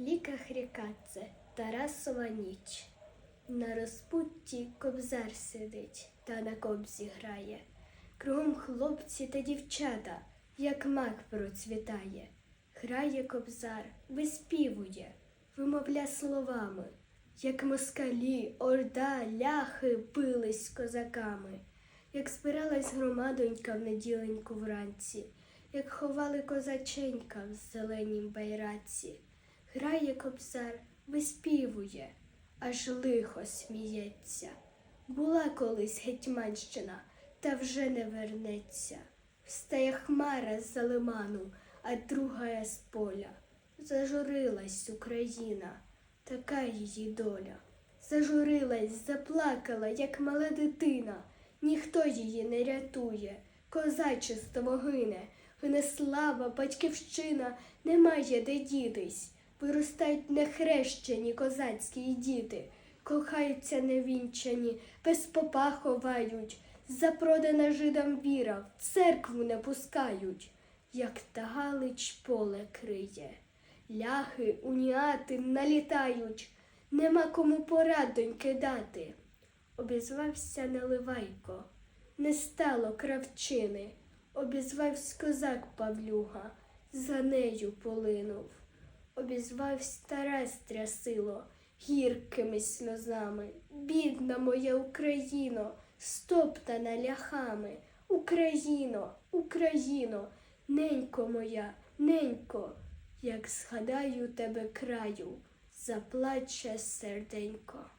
ліках ріка це Тарасова ніч. На розпутті кобзар сидить та на кобзі грає. Кругом хлопці та дівчата, як мак процвітає. Грає кобзар, виспівує, вимовля словами, як москалі, орда, ляхи бились козаками, як збиралась громадонька в неділеньку вранці, як ховали козаченька в зеленім байраці. Грає кобзар, виспівує, аж лихо сміється. Була колись гетьманщина, та вже не вернеться. Встає хмара з-за лиману, а друга з поля. Зажурилась Україна, така її доля. Зажурилась, заплакала, як мала дитина. Ніхто її не рятує, козачество гине, гине слава, батьківщина, немає де дітись. Виростають нехрещені козацькі діти, кохаються невінчані, без попа ховають, запродана жидам віра, в церкву не пускають, як та Галич поле криє. Ляхи, уніати налітають, нема кому порадоньки дати. Обізвався Наливайко, не стало кравчини, обізвавсь козак Павлюга, за нею полинув. Обізвавсь Тарас стрясило гіркими сльозами. Бідна моя Україно, стоптана ляхами. Україно, Україно, ненько моя, ненько, як згадаю тебе краю, заплаче серденько.